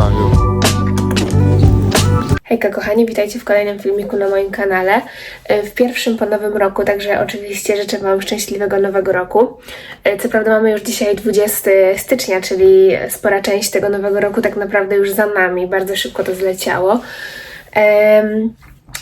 Wrocławiu. Hejka kochani, witajcie w kolejnym filmiku na moim kanale. E, W pierwszym po nowym roku, także oczywiście życzę Wam szczęśliwego nowego roku. E, Co prawda mamy już dzisiaj 20 stycznia, czyli spora część tego nowego roku tak naprawdę już za nami. Bardzo szybko to zleciało.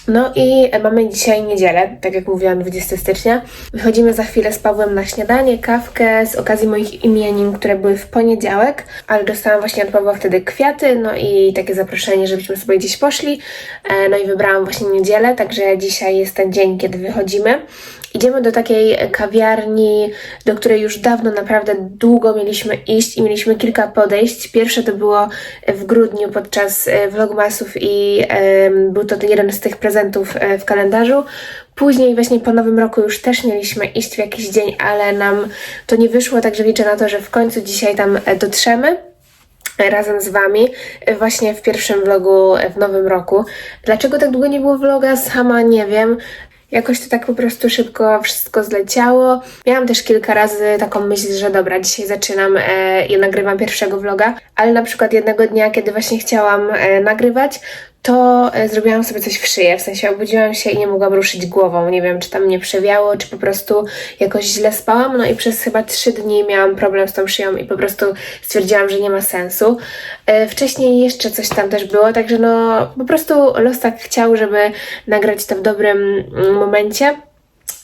No i mamy dzisiaj niedzielę, tak jak mówiłam, 20 stycznia. Wychodzimy za chwilę z Pawłem na śniadanie, kawkę z okazji moich imienin, które były w poniedziałek, ale dostałam właśnie od Pawła wtedy kwiaty, no i takie zaproszenie, żebyśmy sobie gdzieś poszli. E, No i wybrałam właśnie niedzielę, także dzisiaj jest ten dzień, kiedy wychodzimy. Idziemy do takiej kawiarni, do której już dawno, naprawdę długo mieliśmy iść i mieliśmy kilka podejść. Pierwsze to było w grudniu podczas e, vlogmasów i był to jeden z tych prezentów e, w kalendarzu. Później właśnie po nowym roku już też mieliśmy iść w jakiś dzień, ale nam to nie wyszło, także liczę na to, że w końcu dzisiaj tam e, dotrzemy razem z Wami właśnie w pierwszym vlogu w nowym roku. Dlaczego tak długo nie było vloga? Sama nie wiem. Jakoś to tak po prostu szybko wszystko zleciało. Miałam też kilka razy taką myśl, że dobra, dzisiaj zaczynam e, i nagrywam pierwszego vloga, ale na przykład jednego dnia, kiedy właśnie chciałam e, nagrywać, to e, zrobiłam sobie coś w szyję, w sensie obudziłam się i nie mogłam ruszyć głową. Nie wiem, czy tam mnie przewiało, czy po prostu jakoś źle spałam. No i przez chyba trzy dni miałam problem z tą szyją i po prostu stwierdziłam, że nie ma sensu. E, Wcześniej jeszcze coś tam też było, także no po prostu los tak chciał, żeby nagrać to w dobrym mm, momencie.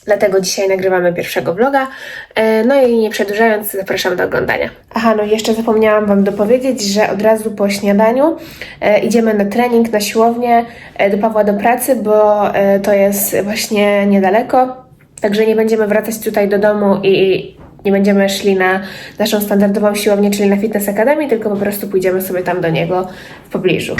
Dlatego dzisiaj nagrywamy pierwszego vloga. E, No i nie przedłużając, zapraszam do oglądania. Aha, no jeszcze zapomniałam Wam dopowiedzieć, że od razu po śniadaniu e, idziemy na trening, na siłownię e, do Pawła do pracy, bo to jest właśnie niedaleko. Także nie będziemy wracać tutaj do domu i nie będziemy szli na naszą standardową siłownię, czyli na Fitness Academy, tylko po prostu pójdziemy sobie tam do niego w pobliżu.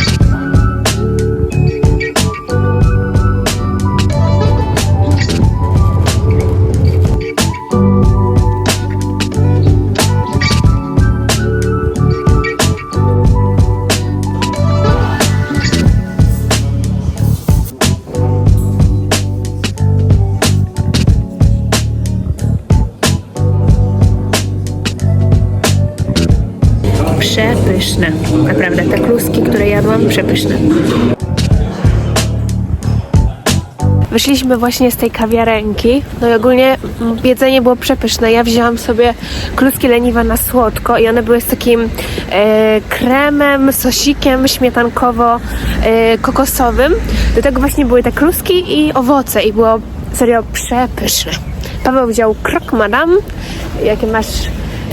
Przepyszne. Naprawdę, te kluski, które jadłam, przepyszne. Wyszliśmy właśnie z tej kawiarenki, no i ogólnie jedzenie było przepyszne. Ja wzięłam sobie kluski leniwa na słodko i one były z takim e, kremem, sosikiem śmietankowo-kokosowym. Do tego właśnie były te kluski i owoce i było serio przepyszne. Paweł wziął krok madame. Jakie masz...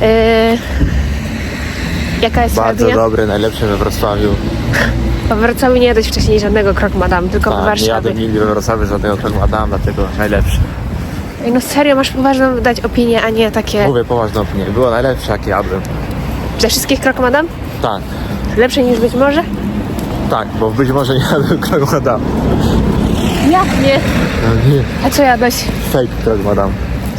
E, jaka jest Bardzo opinia? dobry, najlepszy we Wrocławiu. W Wrocławiu nie jadłeś wcześniej żadnego krok madame, tylko w Tak, nie Warszawie. jadłem nigdy we Wrocławiu żadnego krok Madame, dlatego najlepszy. Ej, no serio, masz poważną dać opinię, a nie takie Mówię poważną opinię, było najlepsze jak jadłem. ze wszystkich krok madame? Tak, Lepsze niż być może? tak, bo być może nie jadłem krok Madame. Jak nie? No nie, A co jadłeś? fake krok Madame.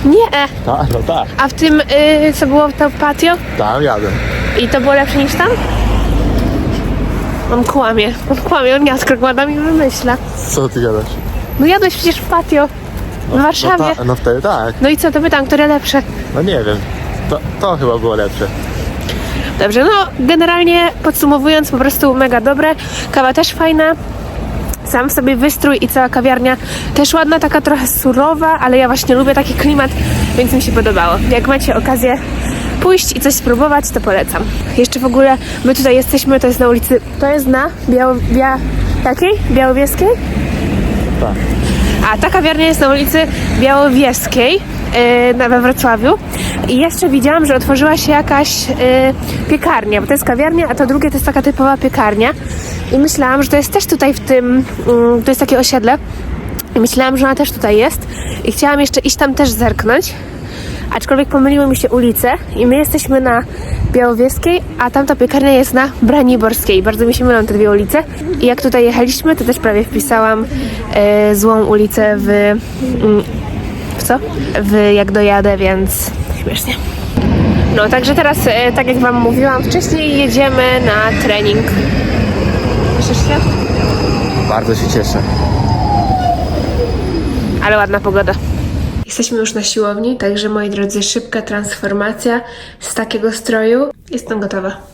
Nie! Tak, no tak, A w tym, y, co było w to patio? tam jadłem. I to było lepsze niż tam? On kłamie, on kłamie, on jadł krok madame i wymyśla. Co ty gadasz? No jadłeś przecież w patio, w Warszawie. No, ta, no wtedy tak, No i co, to pytam, które lepsze? no nie wiem. To, to chyba było lepsze. Dobrze, no generalnie podsumowując, po prostu mega dobre. Kawa też fajna. Sam sobie wystrój i cała kawiarnia też ładna, taka trochę surowa, ale ja właśnie lubię taki klimat, więc mi się podobało. Jak macie okazję pójść i coś spróbować, to polecam. Jeszcze w ogóle my tutaj jesteśmy, to jest na ulicy, to jest na Biało... Bia... Jakiej? Białowieskiej? Tak. A ta kawiarnia jest na ulicy Białowieskiej yy, we Wrocławiu. I jeszcze widziałam, że otworzyła się jakaś yy, piekarnia, bo to jest kawiarnia, a to drugie to jest taka typowa piekarnia. I myślałam, że to jest też tutaj w tym, yy, to jest takie osiedle. I myślałam, że ona też tutaj jest. I chciałam jeszcze iść tam też zerknąć. Aczkolwiek pomyliły mi się ulice i my jesteśmy na Białowieskiej, a tamta piekarnia jest na Braniborskiej. Bardzo mi się mylą te dwie ulice. I jak tutaj jechaliśmy, to też prawie wpisałam e, złą ulicę w, mm, w co? W jak dojadę, więc śmiesznie. No, także teraz, e, tak jak Wam mówiłam wcześniej, jedziemy na trening. Cieszysz się? Bardzo się cieszę. Ale ładna pogoda. Jesteśmy już na siłowni, także moi drodzy, szybka transformacja z takiego stroju. Jestem gotowa.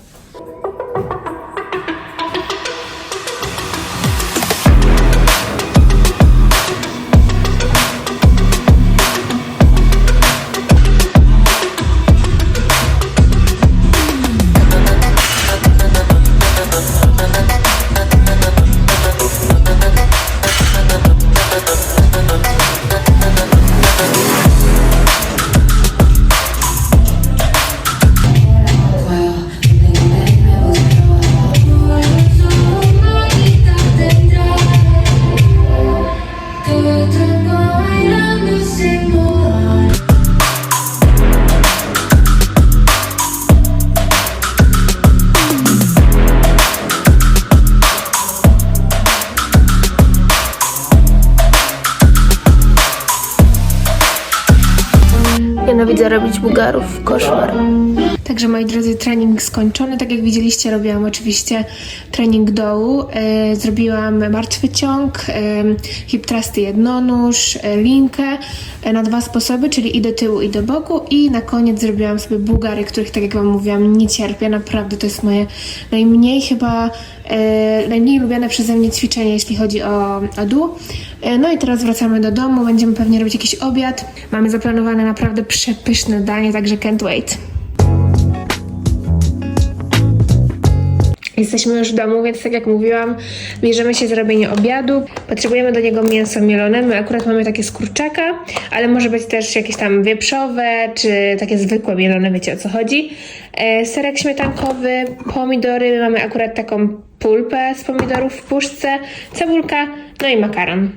Nienawidzę robić bugarów, koszmar. Także moi drodzy, trening skończony. Tak jak widzieliście, robiłam oczywiście trening dołu. E, zrobiłam martwy ciąg, e, hip thrusty jednonóż, e, linkę na dwa sposoby, czyli i do tyłu, i do boku. I na koniec zrobiłam sobie bułgary, których, tak jak wam mówiłam, nie cierpię. Naprawdę to jest moje najmniej chyba, najmniej lubiane przeze mnie ćwiczenie, jeśli chodzi o, o dół. No i teraz wracamy do domu, będziemy pewnie robić jakiś obiad. Mamy zaplanowane naprawdę przepyszne danie, także can't wait. Jesteśmy już w domu, więc tak jak mówiłam, bierzemy się za robienie obiadu. Potrzebujemy do niego mięso mielone. My akurat mamy takie z kurczaka, ale może być też jakieś tam wieprzowe, czy takie zwykłe mielone, wiecie o co chodzi. E, serek śmietankowy, pomidory, my mamy akurat taką pulpę z pomidorów w puszce, cebulka, no i makaron.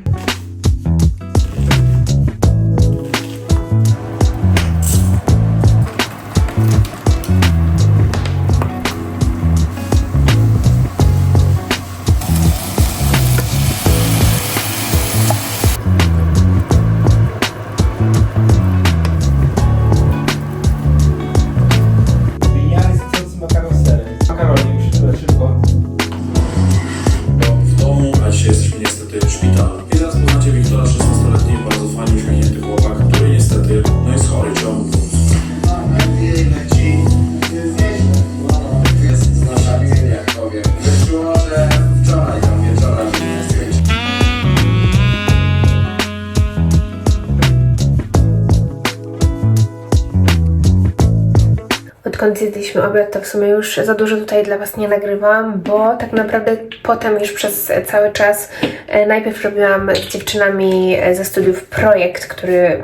Zjedliśmy obiad, to w sumie już za dużo tutaj dla Was nie nagrywałam, bo tak naprawdę potem już przez cały czas e, najpierw robiłam z dziewczynami e, ze studiów projekt, który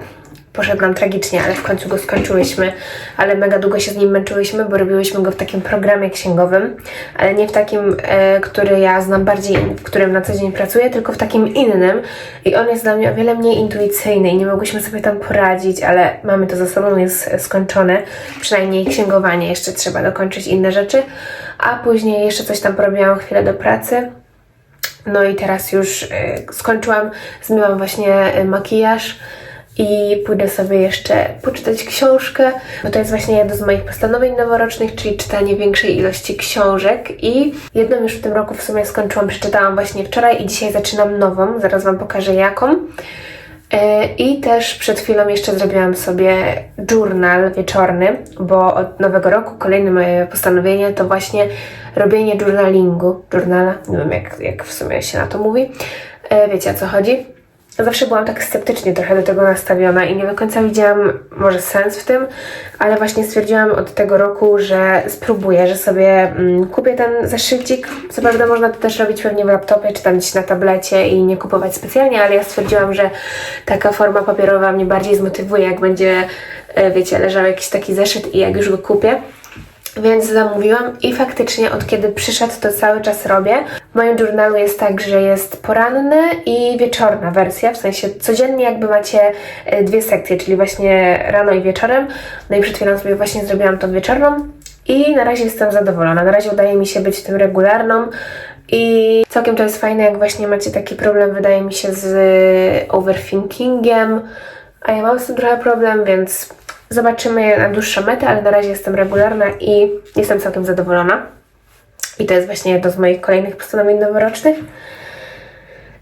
poszedł nam tragicznie, ale w końcu go skończyłyśmy, ale mega długo się z nim męczyłyśmy, bo robiłyśmy go w takim programie księgowym, ale nie w takim, e, który ja znam bardziej, w którym na co dzień pracuję, tylko w takim innym. I on jest dla mnie o wiele mniej intuicyjny i nie mogłyśmy sobie tam poradzić, ale mamy to za sobą, jest skończone, przynajmniej księgowanie, jeszcze trzeba dokończyć inne rzeczy, a później jeszcze coś tam porobiłam chwilę do pracy, no i teraz już y, skończyłam, zmyłam właśnie y, makijaż i pójdę sobie jeszcze poczytać książkę, bo to jest właśnie jedno z moich postanowień noworocznych, czyli czytanie większej ilości książek i jedną już w tym roku w sumie skończyłam, przeczytałam właśnie wczoraj i dzisiaj zaczynam nową, zaraz Wam pokażę jaką. E, I też przed chwilą jeszcze zrobiłam sobie journal wieczorny, bo od nowego roku kolejne moje postanowienie to właśnie robienie journalingu. Journala, nie wiem jak, jak w sumie się na to mówi. E, Wiecie o co chodzi? Zawsze byłam tak sceptycznie trochę do tego nastawiona i nie do końca widziałam może sens w tym, ale właśnie stwierdziłam od tego roku, że spróbuję, że sobie mm, kupię ten zeszycik. Co prawda można to też robić pewnie w laptopie czy tam gdzieś na tablecie i nie kupować specjalnie, ale ja stwierdziłam, że taka forma papierowa mnie bardziej zmotywuje, jak będzie, e, wiecie, leżał jakiś taki zeszyt i jak już go kupię. Więc zamówiłam i faktycznie od kiedy przyszedł, to cały czas robię. W moim journalu jest tak, że jest poranny i wieczorna wersja, w sensie codziennie jakby macie e, dwie sekcje, czyli właśnie rano i wieczorem. No i przed chwilą sobie właśnie zrobiłam tą wieczorną i na razie jestem zadowolona. Na razie udaje mi się być tym regularną i całkiem to jest fajne, jak właśnie macie taki problem, wydaje mi się, z overthinkingiem, a ja mam z tym trochę problem, więc zobaczymy na dłuższą metę, ale na razie jestem regularna i jestem całkiem zadowolona. I to jest właśnie jedno z moich kolejnych postanowień noworocznych.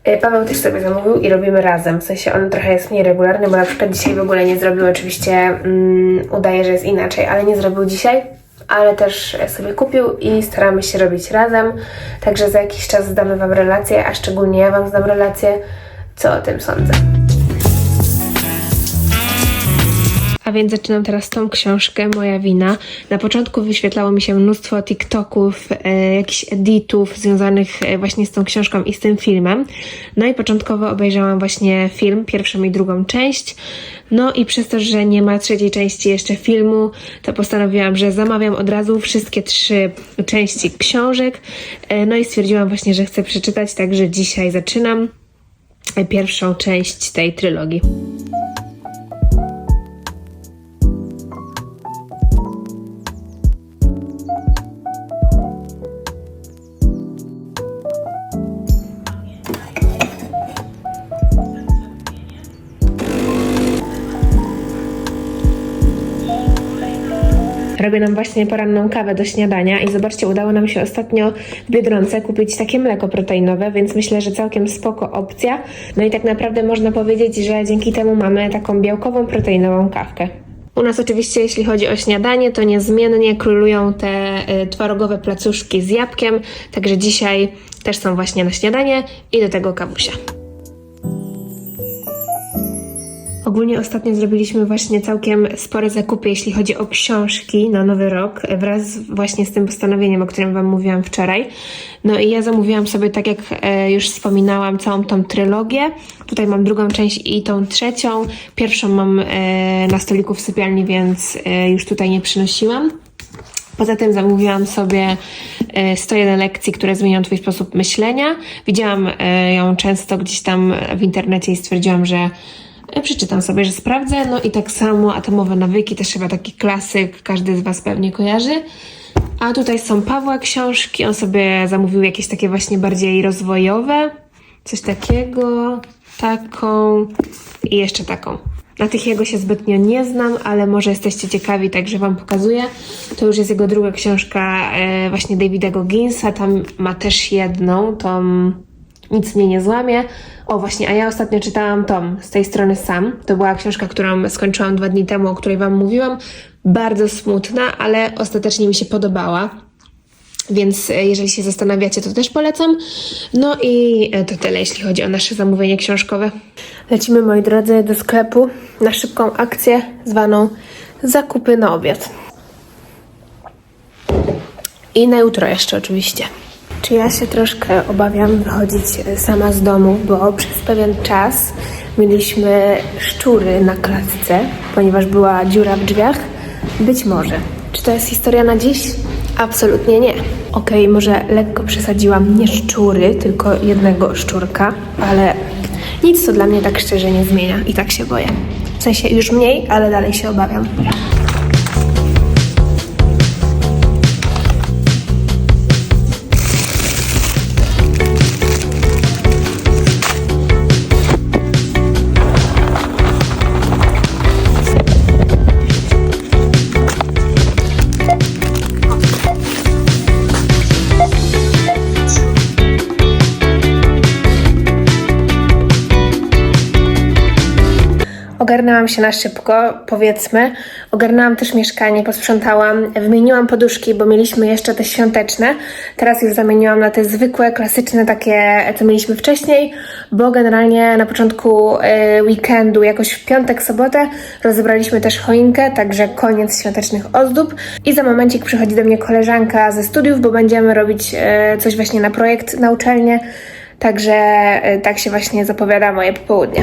Y, Paweł też sobie zamówił i robimy razem. W sensie on trochę jest mniej regularny, bo na przykład dzisiaj w ogóle nie zrobił. Oczywiście mm, udaje, że jest inaczej, ale nie zrobił dzisiaj. Ale też sobie kupił i staramy się robić razem. Także za jakiś czas zdamy Wam relację, a szczególnie ja Wam zdam relację, co o tym sądzę. A więc zaczynam teraz tą książkę, Moja wina. Na początku wyświetlało mi się mnóstwo TikToków, e, jakichś editów związanych e, właśnie z tą książką i z tym filmem. No i początkowo obejrzałam właśnie film, pierwszą i drugą część. No i przez to, że nie ma trzeciej części jeszcze filmu, to postanowiłam, że zamawiam od razu wszystkie trzy części książek. E, no i stwierdziłam właśnie, że chcę przeczytać, także dzisiaj zaczynam e, pierwszą część tej trylogii. Robię nam właśnie poranną kawę do śniadania i zobaczcie, udało nam się ostatnio w Biedronce kupić takie mleko proteinowe, więc myślę, że całkiem spoko opcja. No i tak naprawdę można powiedzieć, że dzięki temu mamy taką białkową, proteinową kawkę. U nas oczywiście, jeśli chodzi o śniadanie, to niezmiennie królują te y, twarogowe placuszki z jabłkiem, także dzisiaj też są właśnie na śniadanie i do tego kawusia. Ogólnie ostatnio zrobiliśmy właśnie całkiem spore zakupy, jeśli chodzi o książki na nowy rok, wraz właśnie z tym postanowieniem, o którym Wam mówiłam wczoraj. No i ja zamówiłam sobie, tak jak e, już wspominałam, całą tą trylogię. Tutaj mam drugą część i tą trzecią. Pierwszą mam e, na stoliku w sypialni, więc e, już tutaj nie przynosiłam. Poza tym zamówiłam sobie e, 101 lekcji, które zmienią Twój sposób myślenia. Widziałam ją często gdzieś tam w internecie i stwierdziłam, że przeczytam sobie, że sprawdzę. No i tak samo Atomowe Nawyki, też chyba taki klasyk, każdy z Was pewnie kojarzy. A tutaj są Pawła książki, on sobie zamówił jakieś takie właśnie bardziej rozwojowe, coś takiego, taką i jeszcze taką. Na tych jego się zbytnio nie znam, ale może jesteście ciekawi, także Wam pokazuję. To już jest jego druga książka e, właśnie Davida Gogginsa, tam ma też jedną, tą Nic mnie nie złamie. O właśnie, a ja ostatnio czytałam Tom z tej strony sam. To była książka, którą skończyłam dwa dni temu, o której Wam mówiłam. Bardzo smutna, ale ostatecznie mi się podobała. Więc e, jeżeli się zastanawiacie, to też polecam. No i e, to tyle, jeśli chodzi o nasze zamówienie książkowe. Lecimy, moi drodzy, do sklepu na szybką akcję zwaną Zakupy na obiad. I na jutro jeszcze oczywiście. Czy ja się troszkę obawiam wychodzić e, sama z domu, bo przez pewien czas mieliśmy szczury na klatce, ponieważ była dziura w drzwiach? Być może. Czy to jest historia na dziś? Absolutnie nie. Okej, może lekko przesadziłam nie szczury, tylko jednego szczurka, ale nic to dla mnie tak szczerze nie zmienia i tak się boję. W sensie już mniej, ale dalej się obawiam. Ogarnęłam się na szybko, powiedzmy. Ogarnęłam też mieszkanie, posprzątałam, wymieniłam poduszki, bo mieliśmy jeszcze te świąteczne. Teraz już zamieniłam na te zwykłe, klasyczne, takie, co mieliśmy wcześniej, bo generalnie na początku y, weekendu, jakoś w piątek, sobotę, rozebraliśmy też choinkę, także koniec świątecznych ozdób. I za momencik przychodzi do mnie koleżanka ze studiów, bo będziemy robić y, coś właśnie na projekt na uczelnię. Także y, tak się właśnie zapowiada moje popołudnie.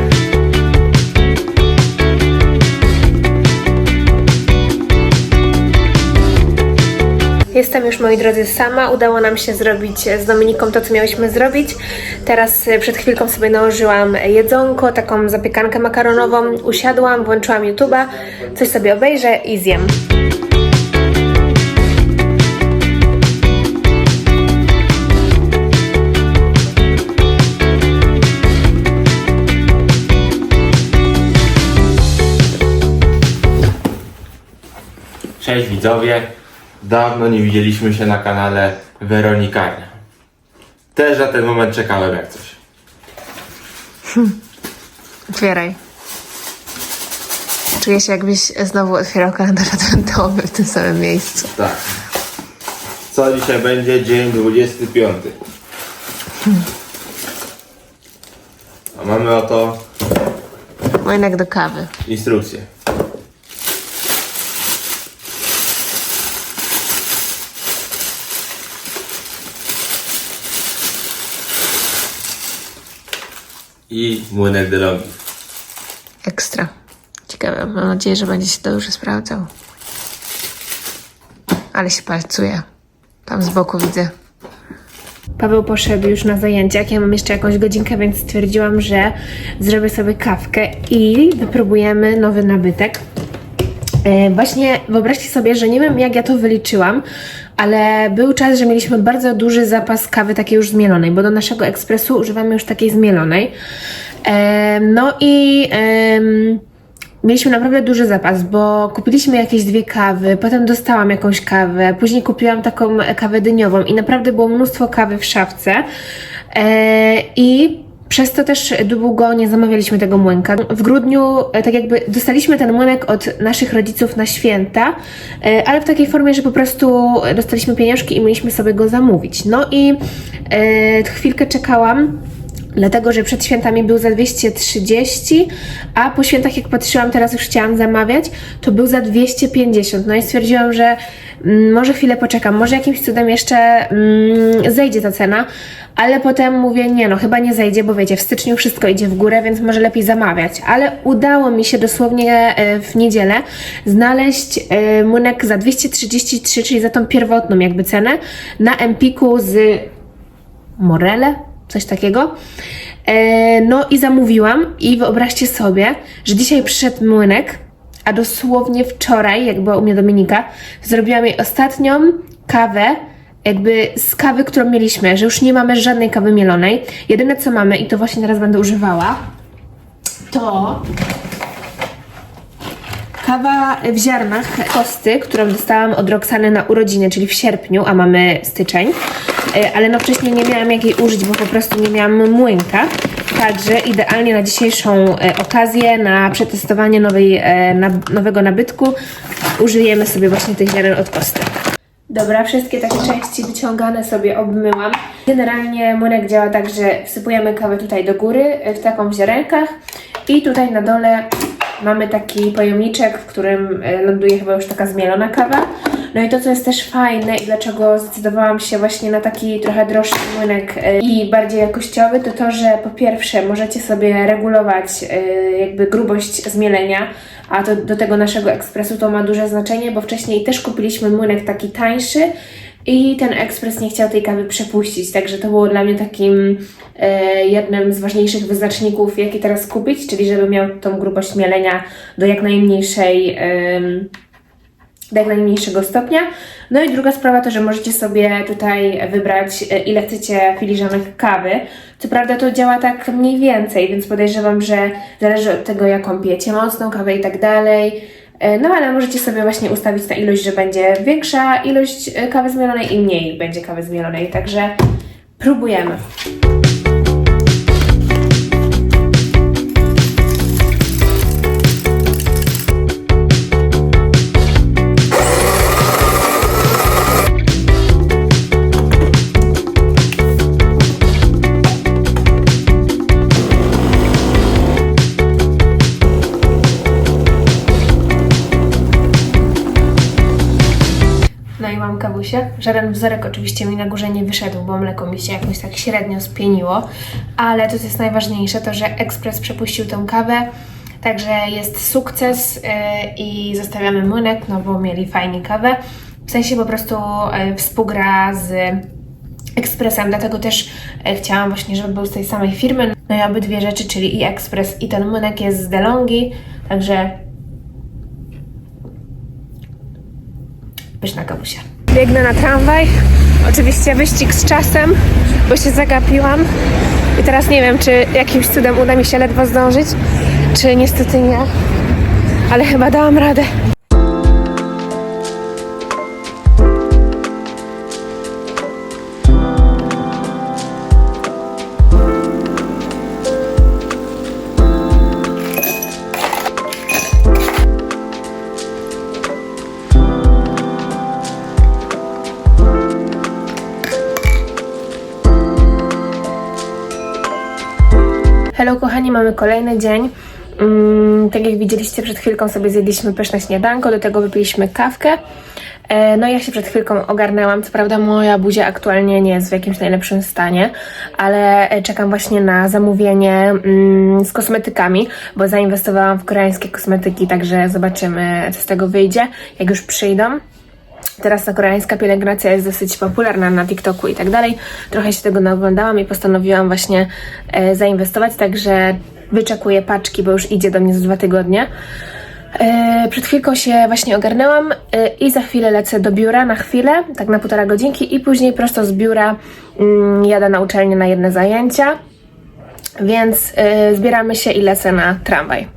Jestem już, moi drodzy, sama. Udało nam się zrobić z Dominiką to, co miałyśmy zrobić. Teraz e, przed chwilką sobie nałożyłam jedzonko, taką zapiekankę makaronową. Usiadłam, włączyłam YouTube'a, coś sobie obejrzę i zjem. Cześć widzowie, dawno nie widzieliśmy się na kanale Weronikarnia. Też na ten moment czekałem jak coś. Otwieraj. Czuję się, jakbyś znowu otwierał kalendarz adwentowy w tym samym miejscu. Tak. Co dzisiaj będzie? Dzień 25. A mamy oto Młynek do kawy. instrukcję. I młynek DeLonghi. Ekstra. Ciekawe, mam nadzieję, że będzie się dobrze sprawdzał. Ale się pracuje. Tam z boku widzę. Paweł poszedł już na zajęciach. Ja mam jeszcze jakąś godzinkę, więc stwierdziłam, że zrobię sobie kawkę i wypróbujemy nowy nabytek. E, Właśnie wyobraźcie sobie, że nie wiem jak ja to wyliczyłam, ale był czas, że mieliśmy bardzo duży zapas kawy takiej już zmielonej, bo do naszego ekspresu używamy już takiej zmielonej. E, No i em, mieliśmy naprawdę duży zapas, bo kupiliśmy jakieś dwie kawy, potem dostałam jakąś kawę, później kupiłam taką kawę dyniową i naprawdę było mnóstwo kawy w szafce. E, I przez to też długo nie zamawialiśmy tego młynka. W grudniu e, tak jakby dostaliśmy ten młynek od naszych rodziców na święta, e, ale w takiej formie, że po prostu dostaliśmy pieniążki i mieliśmy sobie go zamówić. No i e, chwilkę czekałam, Dlatego, że przed świętami był za 230, a po świętach, jak patrzyłam, teraz już chciałam zamawiać, to był za 250. No i stwierdziłam, że mm, może chwilę poczekam, może jakimś cudem jeszcze mm, zejdzie ta cena, ale potem mówię, nie no, chyba nie zejdzie, bo wiecie, w styczniu wszystko idzie w górę, więc może lepiej zamawiać. Ale udało mi się dosłownie e, w niedzielę znaleźć e, młynek za 233, czyli za tą pierwotną jakby cenę, na Empiku z Morele, coś takiego. E, no i zamówiłam i wyobraźcie sobie, że dzisiaj przyszedł młynek, a dosłownie wczoraj, jak była u mnie Dominika, zrobiłam jej ostatnią kawę, jakby z kawy, którą mieliśmy, że już nie mamy żadnej kawy mielonej. Jedyne co mamy, i to właśnie teraz będę używała, to Kawa w ziarnach kosty, którą dostałam od Roxany na urodziny, czyli w sierpniu, a mamy styczeń. E, Ale no wcześniej nie miałam jak jej użyć, bo po prostu nie miałam młynka. Także idealnie na dzisiejszą e, okazję, na przetestowanie nowej, e, nowego nabytku użyjemy sobie właśnie tych ziaren od kosty. Dobra, wszystkie takie części wyciągane sobie obmyłam. Generalnie młynek działa tak, że wsypujemy kawę tutaj do góry, w taką ziarenkach i tutaj na dole mamy taki pojemniczek, w którym e, ląduje chyba już taka zmielona kawa. No i to, co jest też fajne i dlaczego zdecydowałam się właśnie na taki trochę droższy młynek e, i bardziej jakościowy, to to, że po pierwsze możecie sobie regulować e, jakby grubość zmielenia, a to do tego naszego ekspresu to ma duże znaczenie, bo wcześniej też kupiliśmy młynek taki tańszy i ten ekspres nie chciał tej kawy przepuścić, także to było dla mnie takim e, jednym z ważniejszych wyznaczników, jaki teraz kupić, czyli żeby miał tą grubość mielenia do jak najmniejszej em, do jak najmniejszego stopnia. No i druga sprawa to, że możecie sobie tutaj wybrać e, ile chcecie filiżanek kawy. Co prawda to działa tak mniej więcej, więc podejrzewam, że zależy od tego jaką pijecie, mocną kawę i tak dalej. E, No ale możecie sobie właśnie ustawić na ilość, że będzie większa ilość e, kawy zmielonej i mniej będzie kawy zmielonej, także próbujemy. Żaden wzorek oczywiście mi na górze nie wyszedł, bo mleko mi się jakoś tak średnio spieniło. Ale to, co jest najważniejsze, to że ekspres przepuścił tą kawę. Także jest sukces yy, i zostawiamy młynek, no bo mieli fajnie kawę. W sensie po prostu yy, współgra z ekspresem, dlatego też e, chciałam właśnie, żeby był z tej samej firmy. No i obydwie rzeczy, czyli i ekspres i ten młynek jest z DeLonghi, także pyszna kawusia. Biegnę na tramwaj, oczywiście wyścig z czasem, bo się zagapiłam. I teraz nie wiem, czy jakimś cudem uda mi się ledwo zdążyć, czy niestety nie, ale chyba dałam radę. Mamy kolejny dzień. Mm, tak jak widzieliście, przed chwilką sobie zjedliśmy pyszne śniadanko, do tego wypiliśmy kawkę. E, no ja się przed chwilką ogarnęłam, co prawda moja buzia aktualnie nie jest w jakimś najlepszym stanie, ale e, czekam właśnie na zamówienie mm, z kosmetykami, bo zainwestowałam w koreańskie kosmetyki, także zobaczymy co z tego wyjdzie, jak już przyjdą. Teraz ta koreańska pielęgnacja jest dosyć popularna na TikToku i tak dalej. Trochę się tego naoglądałam i postanowiłam właśnie e, zainwestować, także wyczekuję paczki, bo już idzie do mnie za dwa tygodnie. E, przed chwilką się właśnie ogarnęłam e, i za chwilę lecę do biura na chwilę, tak na półtora godzinki i później prosto z biura mm, jadę na uczelnię na jedne zajęcia. Więc e, zbieramy się i lecę na tramwaj.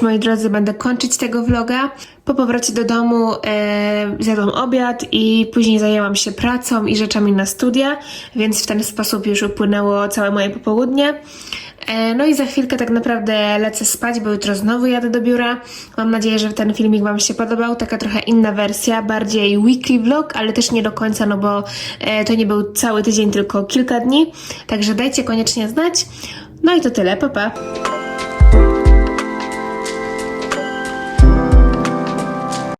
Już, moi drodzy, będę kończyć tego vloga. Po powrocie do domu e, zjadłam obiad i później zajęłam się pracą i rzeczami na studia, więc w ten sposób już upłynęło całe moje popołudnie. E, No i za chwilkę tak naprawdę lecę spać, bo jutro znowu jadę do biura. Mam nadzieję, że ten filmik Wam się podobał. Taka trochę inna wersja, bardziej weekly vlog, ale też nie do końca, no bo e, to nie był cały tydzień, tylko kilka dni. Także dajcie koniecznie znać. No i to tyle, pa pa!